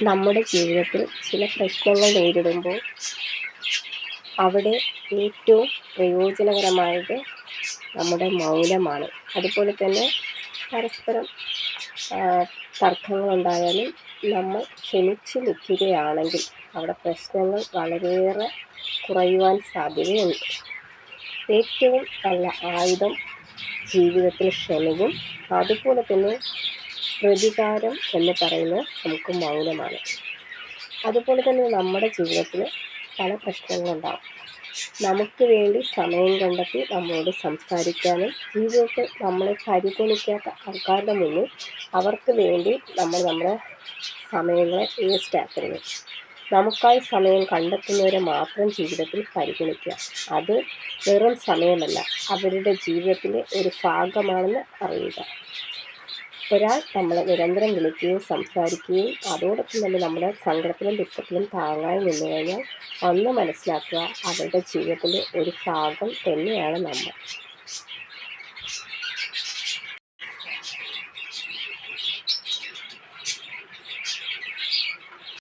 നമ്മുടെ ജീവിതത്തിൽ ചില പ്രശ്നങ്ങൾ നേരിടുമ്പോൾ അവിടെ ഏറ്റവും പ്രയോജനകരമായത് നമ്മുടെ മൗനമാണ്. അതുപോലെ തന്നെ പരസ്പരം തർക്കങ്ങളുണ്ടായാലും നമ്മൾ ക്ഷമിച്ച് നിൽക്കുകയാണെങ്കിൽ അവിടെ പ്രശ്നങ്ങൾ വളരെയേറെ കുറയുവാൻ സാധ്യതയുണ്ട്. ഏറ്റവും നല്ല ആയുധം ജീവിതത്തിൽ ക്ഷമയും അതുപോലെ തന്നെ പ്രതികാരം എന്ന് പറയുന്നത് നമുക്ക് മൗനമാണ്. അതുപോലെ തന്നെ നമ്മുടെ ജീവിതത്തിൽ പല പ്രശ്നങ്ങളുണ്ടാവും. നമുക്ക് വേണ്ടി സമയം കണ്ടെത്തി നമ്മളോട് സംസാരിക്കാനും ജീവിതത്തിൽ നമ്മളെ പരിഗണിക്കാത്ത ആൾക്കാരുടെ മുന്നിൽ അവർക്ക് വേണ്ടി നമ്മൾ നമ്മുടെ സമയങ്ങളെ വേസ്റ്റ് ആക്കരുത്. നമുക്കായി സമയം കണ്ടെത്തുന്നവരെ മാത്രം ജീവിതത്തിൽ പരിഗണിക്കുക. അത് വെറും സമയമല്ല. അവരുടെ ജീവിതത്തിലെ ഒരു ഭാഗമാണെന്ന് അറിയുക. ഒരാൾ നമ്മളെ നിരന്തരം വിളിക്കുകയും സംസാരിക്കുകയും അതോടൊപ്പം തന്നെ നമ്മുടെ സങ്കടത്തിലും ദുഃഖത്തിലും താങ്ങായി നിന്നു കഴിഞ്ഞാൽ അന്ന് മനസ്സിലാക്കുക അവരുടെ ജീവിതത്തിന്റെ ഒരു ഭാഗം തന്നെയാണ് നമ്മൾ.